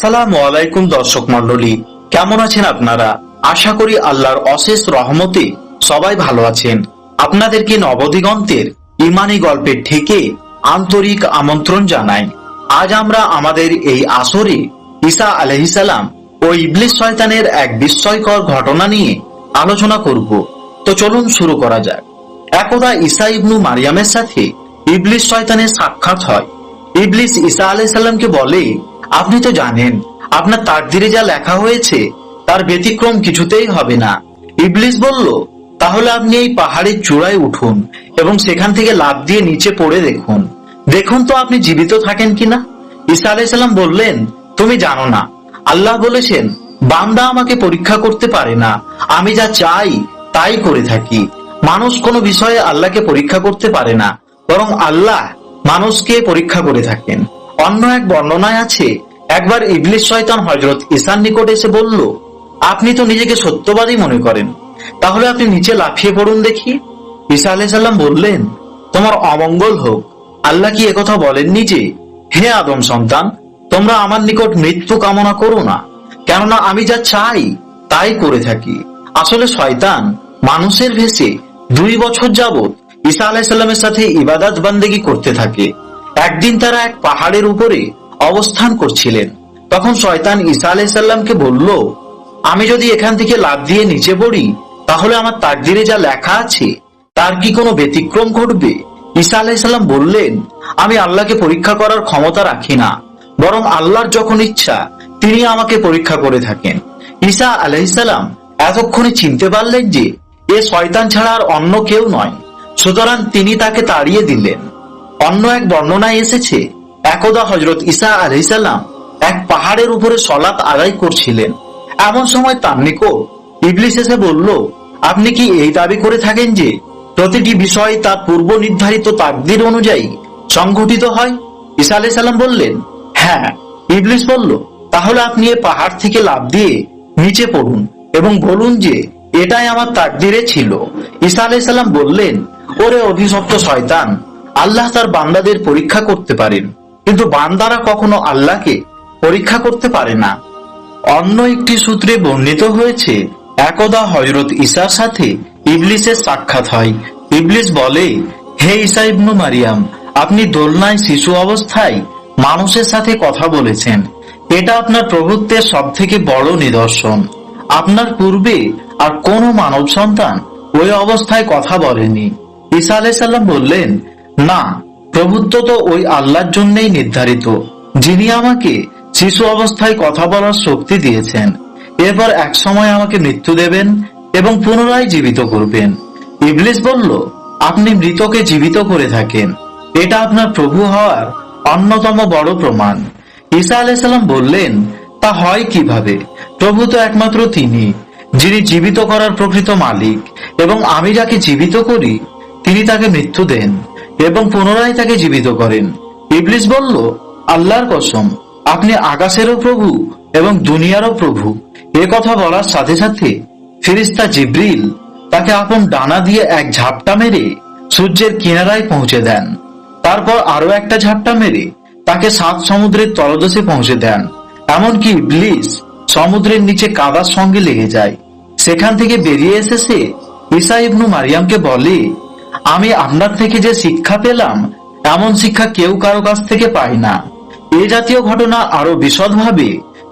আসসালামু আলাইকুম দর্শক মন্ডলী কেমন আছেন আপনারা? আশা করি আল্লাহর অশেষ রহমতে সবাই ভালো আছেন। আপনাদেরকে নবদিগন্তের ইমানি গল্পের থেকে আন্তরিক আমন্ত্রণ জানাই। আজ আমরা আমাদের এই আসরে ঈসা আলহিসাল্লাম ও ইবলিস শয়তানের এক বিস্ময়কর ঘটনা নিয়ে আলোচনা করব। তো চলুন শুরু করা যাক। একদা ঈসা ইবনু মারিয়ামের সাথে ইবলিস শয়তানের সাক্ষাৎ হয়। ইবলিস ঈসা আলাইসাল্লামকে বলে আপনি তো জানেন, আপনার তাকদিরে যা লেখা হয়েছে, তার ব্যতিক্রম কিছুতেই হবে না। ইবলিস বলল, তাহলে আপনি এই পাহাড়ের চূড়ায় উঠুন এবং সেখান থেকে লাফ দিয়ে নিচে পড়ে দেখুন। দেখুন তো আপনি জীবিত থাকেন কিনা? ঈসা আলাইসাল্লাম বললেন, তুমি জানো না। আল্লাহ বলেছেন, বান্দা আমাকে পরীক্ষা করতে পারে না। আমি যা চাই, তাই করে থাকি। মানুষ কোনো বিষয়ে আল্লাহকে পরীক্ষা করতে পারে না, বরং আল্লাহ মানুষকে পরীক্ষা করে থাকেন। অন্য এক বর্ণনায় আছে, একবার ইবলিস শয়তান হজরত ঈসার নিকট এসে বলল, আপনি তো নিজেকে সত্যবাদী মনে করেন, তাহলে আপনি নিচে লাফিয়ে পড়ুন দেখি। ঈসা আলাইসাল্লাম বললেন, তোমার অমঙ্গল হোক, আল্লাহ কি একথা বলেননি যে, হে আদম সন্তান, তোমরা আমার নিকট মৃত্যু কামনা করো না, কেননা আমি যা চাই, তাই করে থাকি। আসলে শয়তান মানুষের ভেসে দুই বছর যাবত ঈসা আলাইসাল্লামের সাথে ইবাদত বান্দেগি করতে থাকে। একদিন তারা এক পাহাড়ের উপরে অবস্থান করছিলেন। তখন শয়তান ঈসা আলাইসাল্লামকে বলল, আমি যদি এখান থেকে লাভ দিয়ে নিচে পড়ি, তাহলে আমার তাকদিরে যা লেখা আছে, তার কি কোনো ব্যতিক্রম ঘটবে? ঈসা আলাইসাল্লাম বললেন, আমি আল্লাহকে পরীক্ষা করার ক্ষমতা রাখি না, বরং আল্লাহর যখন ইচ্ছা, তিনি আমাকে পরীক্ষা করে থাকেন। ঈসা আলাইসাল্লাম এতক্ষণে চিনতে পারলেন যে, এ শয়তান ছাড়া আর অন্য কেউ নয়। সুতরাং তিনি তাকে তাড়িয়ে দিলেন। অন্য এক বর্ণনায় এসেছে, একদা হজরত ঈসা আলাইসাল্লাম এক পাহাড়ের উপরে সলাৎ আদায় করছিলেন। এমন সময় তার নিকট ইবলিস এসে বলল, আপনি কি এই দাবি করে থাকেন যে প্রতিটি বিষয় তার পূর্ব নির্ধারিত তাকদির অনুযায়ী সংঘটিত হয়? ঈসা আলাইসাল্লাম বললেন হ্যাঁ। ইবলিস বলল, তাহলে আপনি এ পাহাড় থেকে লাভ দিয়ে নিচে পড়ুন এবং বলুন যে এটাই আমার তাকদিরে ছিল। ঈসা আলাইসাল্লাম বললেন, ওরে অভিশপ্ত শয়তান আল্লাহ তার বান্দাদের পরীক্ষা করতে পারেন। কিন্তু বান্দারা কখনো আল্লাহকে পরীক্ষা করতে পারে না। অন্য একটি সূত্রে বর্ণিত হয়েছে, একদা হজরত ঈসার সাথে ইবলিসের সাক্ষাৎ হয়। ইবলিস বলে, হে ঈসা ইবনু মারিয়াম, আপনি দোলনায় শিশু অবস্থায় মানুষের সাথে কথা বলেছেন। এটা আপনার প্রভুত্বের সব থেকে বড় নিদর্শন। আপনার পূর্বে আর কোন মানব সন্তান ওই অবস্থায় কথা বলেনি। ঈসা আলাইসাল্লাম বললেন না, প্রভুত্ব তো ওই আল্লাহর জন্যই নির্ধারিত, যিনি আমাকে শিশু অবস্থায় কথা বলার শক্তি দিয়েছেন। এরপর এক সময় আমাকে মৃত্যু দেবেন এবং পুনরায় জীবিত করবেন। ইবলিস বলল, আপনি মৃতকে জীবিত করে থাকেন। এটা আপনার প্রভু হওয়ার অন্যতম বড় প্রমাণ। ঈসা আলাইসাল্লাম বললেন, তা হয় কীভাবে? প্রভু তো একমাত্র তিনি, যিনি জীবিত করার প্রকৃত মালিক, এবং আমি যাকে জীবিত করি, তিনি তাকে মৃত্যু দেন। এবং পুনরায় তাকে জীবিত করেন। ইবলিস বলল, আল্লাহর কসম, আপনি আকাশেরও প্রভু এবং দুনিয়ারও প্রভু। এ কথা বলার সাথে সাথে ফিরিস্তা জিব্রিল তাকে আপন ডানা দিয়ে এক ঝাপটা মেরে সূর্যের কিনারায় পৌঁছে দেন। তারপর আরও একটা ঝাপটা মেরে তাকে সাত সমুদ্রের তলদেশে পৌঁছে দেন। এমনকি ইবলিস সমুদ্রের নিচে কাদার সঙ্গে লেগে যায়। সেখান থেকে বেরিয়ে এসে সে ঈসা ইবনু মারিয়ামকে বলে আমি আপনার থেকে যে শিক্ষা পেলাম, এমন শিক্ষা কেউ কারও কাছ থেকে পায় না। এ জাতীয় ঘটনা আরও বিশদভাবে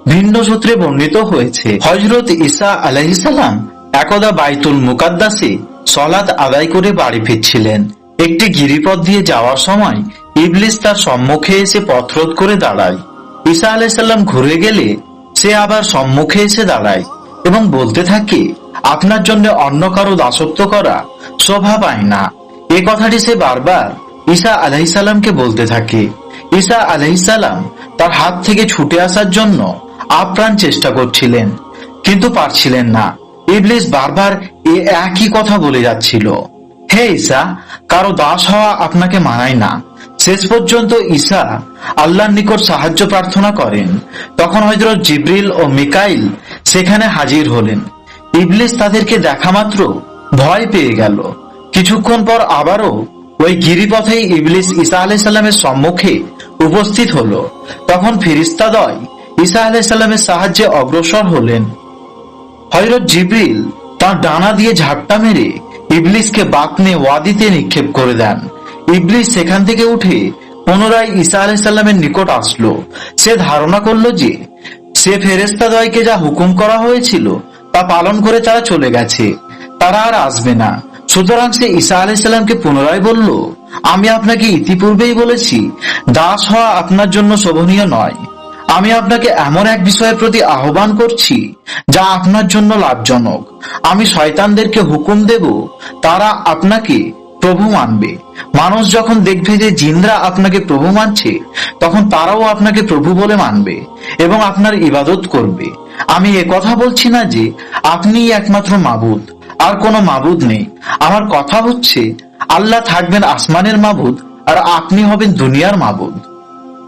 ভিন্ন সূত্রে বর্ণিত হয়েছে। হজরত ঈসা আলাইসাল্লাম একদা বাইতুল মুকাদ্দাসে সলাৎ আদায় করে বাড়ি ফিরছিলেন। একটি গিরিপথ দিয়ে যাওয়ার সময় ইবলিস তার সম্মুখে এসে পথরোধ করে দাঁড়ায়। ঈসা আলাইসাল্লাম ঘুরে গেলে সে আবার সম্মুখে এসে দাঁড়ায় এবং বলতে থাকে, আপনার জন্য অন্য কারও দাসত্ব করা শোভা পায় না। এ কথাটি সে বারবার ঈসা আলাইসাল্লামকে বলতে থাকে। ঈসা আলাইসাল্লাম তার হাত থেকে ছুটে আসার জন্য আপ্রাণ চেষ্টা করছিলেন, কিন্তু পারছিলেন না। ইবলিস বারবার এ একই কথা বলে যাচ্ছিল। হে ঈসা, কারও দাস হওয়া আপনাকে মানায় না। শেষ পর্যন্ত ঈসা আল্লাহর নিকট সাহায্য প্রার্থনা করেন। তখন হজরত জিব্রিল ও মিকাইল সেখানে হাজির হলেন। ইবলিস তাদেরকে দেখা মাত্র ভয় পেয়ে গেল। কিছুক্ষণ পর আবারও ওই গিরিপথেই ইবলিস ঈসা আলাইসাল্লামের সম্মুখে উপস্থিত হলো। তখন ফিরিস্তাদয় ঈসা আলাইসাল্লামের সাহায্যে অগ্রসর হলেন। হযরত জিব্রিল তার ডানা দিয়ে ঝাপটা মেরে ইবলিসকে বাতনে ওয়াদিতে নিক্ষেপ করে দেন। ইবলিস সেখান থেকে উঠে পুনরায় ঈসা আলাইসাল্লামের নিকট আসলো। সে ধারণা করল যে সে ফেরেস্তাদয়কে যা হুকুম করা হয়েছিল তা পালন করে তারা চলে গেছে। তারা আর আসবে না। সুতরাং সে ঈসা আলাইসাল্লামকে পুনরায় বলল, আমি আপনাকে ইতিপূর্বেই বলেছি, দাস হওয়া আপনার জন্য শোভনীয় নয়। আমি আপনাকে এমন এক বিষয়ের প্রতি আহ্বান করছি, যা আপনার জন্য লাভজনক। আমি শয়তানদেরকে হুকুম দেব, তারা আপনাকে প্রভু মানবে। মানুষ যখন দেখবে যে জিনরা আপনাকে প্রভু মানছে, তখন তারাও আপনাকে প্রভু বলে মানবে এবং আপনার ইবাদত করবে। আমি এ কথা বলছি না যে আপনিই একমাত্র মাবুদ। আর কোনো মাবুদ নেই। আমার কথা হচ্ছে, আল্লাহ থাকবেন আসমানের মাবুদ, আর আপনি হবেন দুনিয়ার মাবুদ।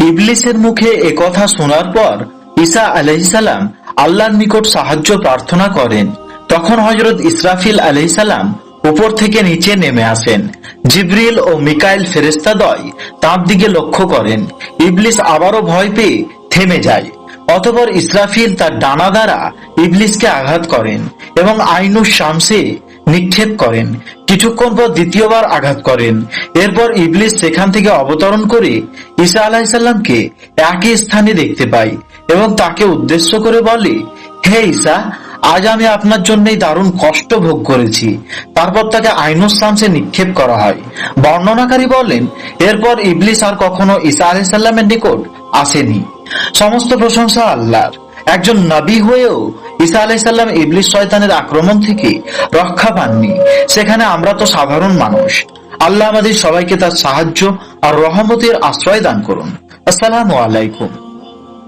ইবলিসের মুখে একথা শোনার পর ঈসা আলাইসালাম আল্লাহর নিকট সাহায্য প্রার্থনা করেন। তখন হজরত ইসরাফিল আলাইসালাম উপর থেকে নিচে নেমে আসেন। জিব্রিল ও মিকাইল ফেরেস্তাদয় তার দিকে লক্ষ্য করেন। ইবলিস আবারও ভয় পেয়ে থেমে যায়। অতপর ইসরাফিল তার ডানা দ্বারা ইবলিসকে আঘাত করেন। এবং আইনুস শামসে নিক্ষেপ করেন। কিছুক্ষণ পর দ্বিতীয়বার আঘাত করেন। এরপর ইবলিস সেখান থেকে অবতরণ করে ঈসা আলাহিসাল্লামকে একই স্থানে দেখতে পাই এবং তাকে উদ্দেশ্য করে বলে, হে ঈসা, আজ আমি আপনার জন্যই দারুণ কষ্ট ভোগ করেছি। তারপর তাকে আইনুস শামসে নিক্ষেপ করা হয়। বর্ণনাকারী বলেন, এরপর ইবলিস আর কখনো ঈসা আলাহিসাল্লামের নিকট আসেনি। সমস্ত প্রশংসা আল্লাহর। একজন নবী হয়েও ঈসা আলাইসাল্লাম ইবলিস শয়তানের আক্রমণ থেকে রক্ষা পাননি। সেখানে আমরা তো সাধারণ মানুষ। আল্লাহ আমাদের সবাইকে তার সাহায্য আর রহমতের আশ্রয় দান করুন। আসসালামু আলাইকুম।